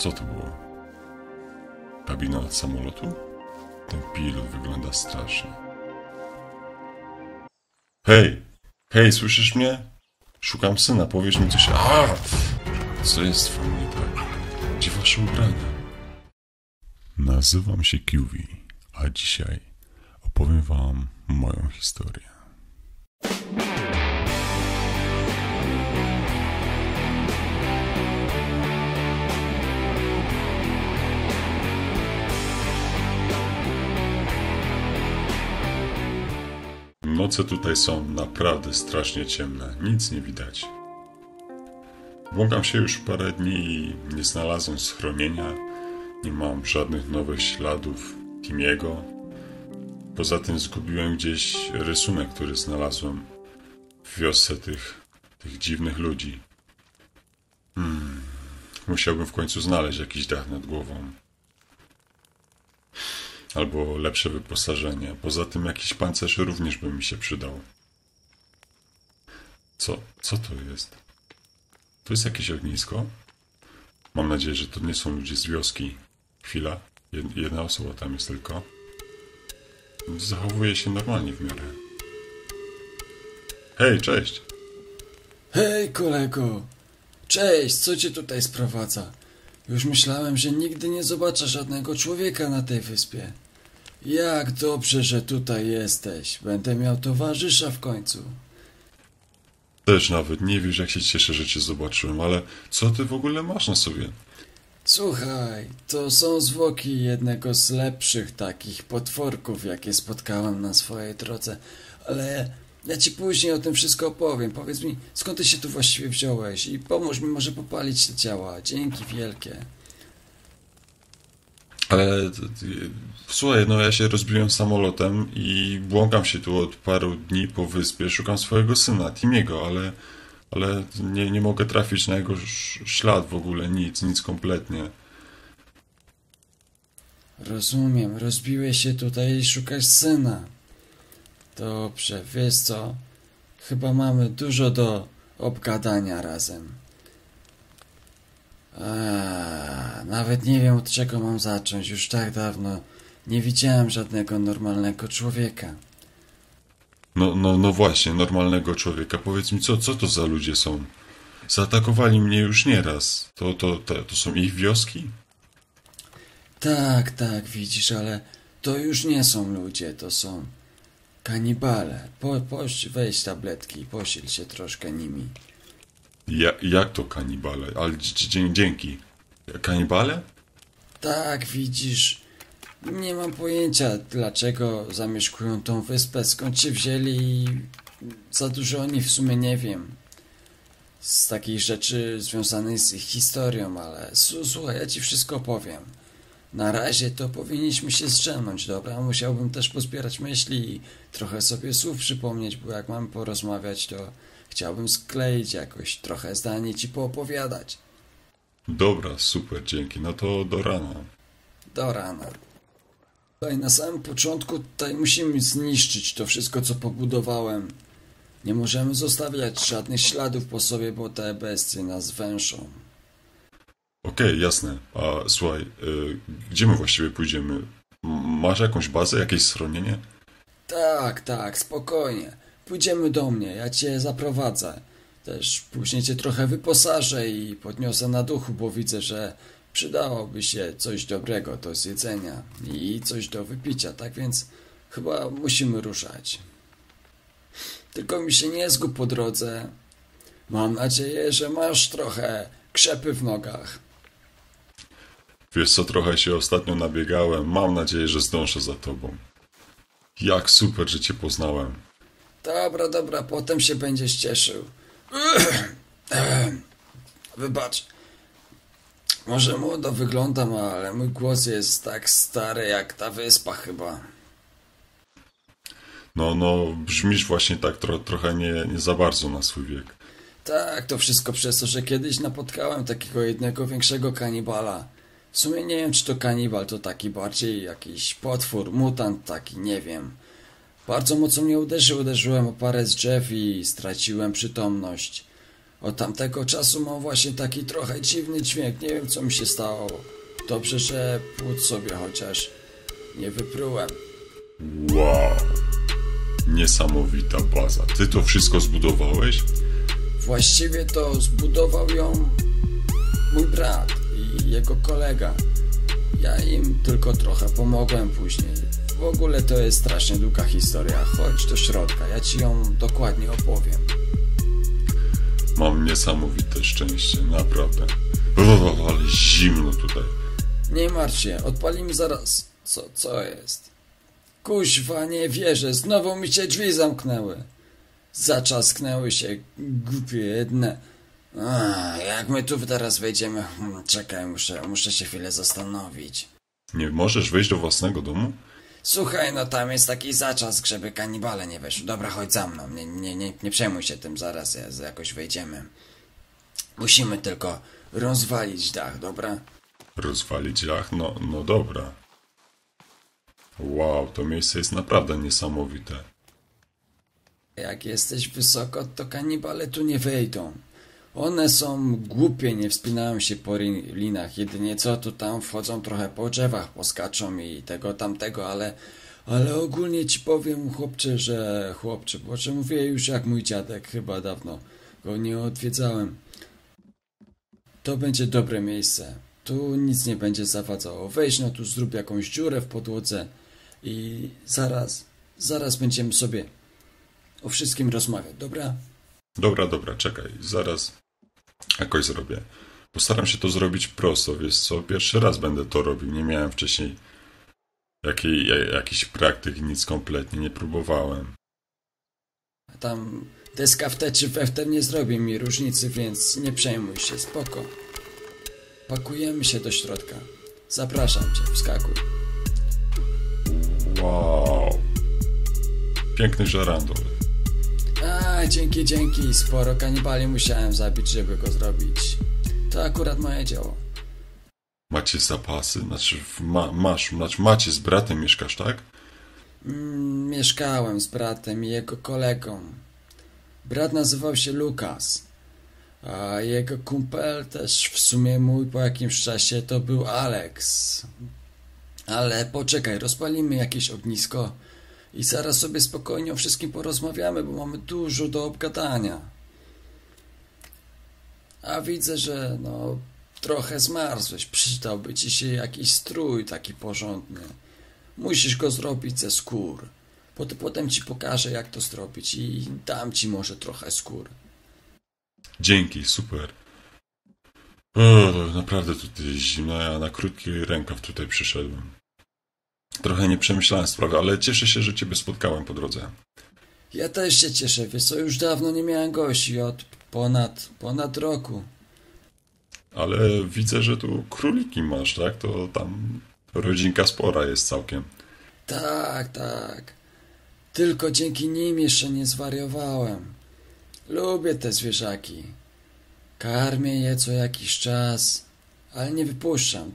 Co to było? Kabina samolotu? Ten pilot wygląda strasznie. Hej! Hej, słyszysz mnie? Szukam syna, powiesz mi coś. A! Co jest z wami nie tak? Gdzie wasze ubrania? Nazywam się QV, a dzisiaj opowiem wam moją historię. Noce tutaj są naprawdę strasznie ciemne, nic nie widać. Błąkam się już parę dni i nie znalazłem schronienia. Nie mam żadnych nowych śladów Timiego. Poza tym zgubiłem gdzieś rysunek, który znalazłem w wiosce tych, tych dziwnych ludzi. Hmm. Musiałbym w końcu znaleźć jakiś dach nad głową. Albo lepsze wyposażenie. Poza tym jakiś pancerz również by mi się przydał. Co, co to jest? To jest jakieś ognisko? Mam nadzieję, że to nie są ludzie z wioski. Chwila. Jed- jedna osoba tam jest tylko. Zachowuje się normalnie w miarę. Hej, cześć! Hej, kolego! Cześć, co cię tutaj sprowadza? Już myślałem, że nigdy nie zobaczę żadnego człowieka na tej wyspie. Jak dobrze, że tutaj jesteś. Będę miał towarzysza w końcu. Też nawet nie wiesz, jak się cieszę, że cię zobaczyłem, ale co ty w ogóle masz na sobie? Słuchaj, to są zwłoki jednego z lepszych takich potworków, jakie spotkałem na swojej drodze. Ale ja ci później o tym wszystko opowiem. Powiedz mi, skąd ty się tu właściwie wziąłeś i pomóż mi może popalić te ciała. Dzięki wielkie. Ale słuchaj, no ja się rozbiłem samolotem i błąkam się tu od paru dni po wyspie, szukam swojego syna, Timiego, ale, ale nie, nie mogę trafić na jego ślad w ogóle, nic, nic kompletnie. Rozumiem, rozbiłeś się tutaj i szukasz syna. Dobrze, wiesz co? Chyba mamy dużo do obgadania razem. A, nawet nie wiem od czego mam zacząć. Już tak dawno nie widziałem żadnego normalnego człowieka. No, no, no właśnie, normalnego człowieka. Powiedz mi, co, co to za ludzie są? Zaatakowali mnie już nieraz. To, to, to, to są ich wioski? Tak, tak, widzisz, ale to już nie są ludzie, to są kanibale. Po, poś, weź tabletki i posil się troszkę nimi. Ja, jak to kanibale? Ale dzięki. Kanibale? Tak, widzisz. Nie mam pojęcia, dlaczego zamieszkują tą wyspę, skąd się wzięli i za dużo o nich w sumie nie wiem. Z takich rzeczy związanych z ich historią, ale słuchaj, ja ci wszystko opowiem. Na razie to powinniśmy się zdrzemnąć, dobra? Musiałbym też pozbierać myśli i trochę sobie słów przypomnieć, bo jak mamy porozmawiać, to chciałbym skleić jakoś trochę zdanie ci poopowiadać. Dobra, super, dzięki. No to do rana. Do rana. Tutaj na samym początku tutaj musimy zniszczyć to wszystko, co pobudowałem. Nie możemy zostawiać żadnych śladów po sobie, bo te bestie nas węszą. Okej, jasne. A słuchaj, y, gdzie my właściwie pójdziemy? Masz jakąś bazę, jakieś schronienie? Tak, tak, spokojnie. Pójdziemy do mnie, ja cię zaprowadzę. Też później cię trochę wyposażę i podniosę na duchu, bo widzę, że przydałoby się coś dobrego do zjedzenia i coś do wypicia, tak więc chyba musimy ruszać. Tylko mi się nie zgub po drodze. Mam nadzieję, że masz trochę krzepy w nogach. Wiesz co, trochę się ostatnio nabiegałem. Mam nadzieję, że zdążę za tobą. Jak super, że cię poznałem. Dobra, dobra, potem się będziesz cieszył. Wybacz. Może młodo wyglądam, ale mój głos jest tak stary jak ta wyspa chyba. No, no, brzmisz właśnie tak tro, trochę nie, nie za bardzo na swój wiek. Tak, to wszystko przez to, że kiedyś napotkałem takiego jednego większego kanibala. W sumie nie wiem, czy to kanibal, to taki bardziej jakiś potwór, mutant taki, nie wiem. Bardzo mocno mnie uderzył, uderzyłem o parę z drzew i straciłem przytomność. Od tamtego czasu mam właśnie taki trochę dziwny dźwięk. Nie wiem, co mi się stało. Dobrze, że płód sobie chociaż nie wyprułem. Wow. Niesamowita baza. Ty to wszystko zbudowałeś? Właściwie to zbudował ją mój brat i jego kolega. Ja im tylko trochę pomogłem później. W ogóle to jest strasznie długa historia. Chodź do środka, ja ci ją dokładnie opowiem. Mam niesamowite szczęście, naprawdę. O, ale zimno tutaj. Nie martw się, odpalimy zaraz. Co, co jest? Kuźwa, nie wierzę, znowu mi się drzwi zamknęły. Zaczasknęły się, głupie jedne. A, jak my tu teraz wejdziemy? Hmm, Czekaj, muszę, muszę się chwilę zastanowić. Nie możesz wejść do własnego domu? Słuchaj, no tam jest taki zaczask, żeby kanibale nie weszły. Dobra, chodź za mną, nie, nie, nie, nie przejmuj się tym, zaraz ja- jakoś wejdziemy. Musimy tylko rozwalić dach, dobra? Rozwalić dach? No, no dobra. Wow, to miejsce jest naprawdę niesamowite. Jak jesteś wysoko, to kanibale tu nie wejdą. One są głupie, nie wspinają się po linach. Jedynie co, tu tam wchodzą trochę po drzewach, poskaczą i tego tamtego, ale... Ale ogólnie ci powiem, chłopcze, że... Chłopcze, bo że mówię już jak mój dziadek, chyba dawno go nie odwiedzałem. To będzie dobre miejsce. Tu nic nie będzie zawadzało. Weź no tu zrób jakąś dziurę w podłodze i zaraz, zaraz będziemy sobie o wszystkim rozmawiać, dobra? Dobra, dobra, czekaj, zaraz jakoś zrobię. Postaram się to zrobić prosto, wiesz co, pierwszy raz będę to robił, nie miałem wcześniej jakiej, ja- jakichś praktyk, nic kompletnie nie próbowałem. A Tam deska w te czy we w te nie zrobi mi różnicy, więc nie przejmuj się, spoko. Pakujemy się do środka. Zapraszam cię, wskakuj. Wow. Piękny żarandol. Dzięki, dzięki. Sporo kanibali musiałem zabić, żeby go zrobić. To akurat moje dzieło. Macie zapasy? Znaczy, ma, masz, znaczy macie z bratem mieszkasz, tak? Mm, mieszkałem z bratem i jego kolegą. Brat nazywał się Lukas, a jego kumpel też w sumie mój po jakimś czasie to był Alex. Ale poczekaj, rozpalimy jakieś ognisko i zaraz sobie spokojnie o wszystkim porozmawiamy, bo mamy dużo do obgadania. A widzę, że no trochę zmarzłeś, przydałby ci się jakiś strój taki porządny. Musisz go zrobić ze skór. Pot- Potem ci pokażę, jak to zrobić i dam ci może trochę skór. Dzięki, super. O, naprawdę tutaj zimno, ja na krótki rękaw tutaj przyszedłem. Trochę nie przemyślałem sprawy, ale cieszę się, że ciebie spotkałem po drodze. Ja też się cieszę, wiesz co, już dawno nie miałem gości, od ponad, ponad roku. Ale widzę, że tu króliki masz, tak? To tam rodzinka spora jest całkiem. Tak, tak. Tylko dzięki nim jeszcze nie zwariowałem. Lubię te zwierzaki. Karmię je co jakiś czas, ale nie wypuszczam.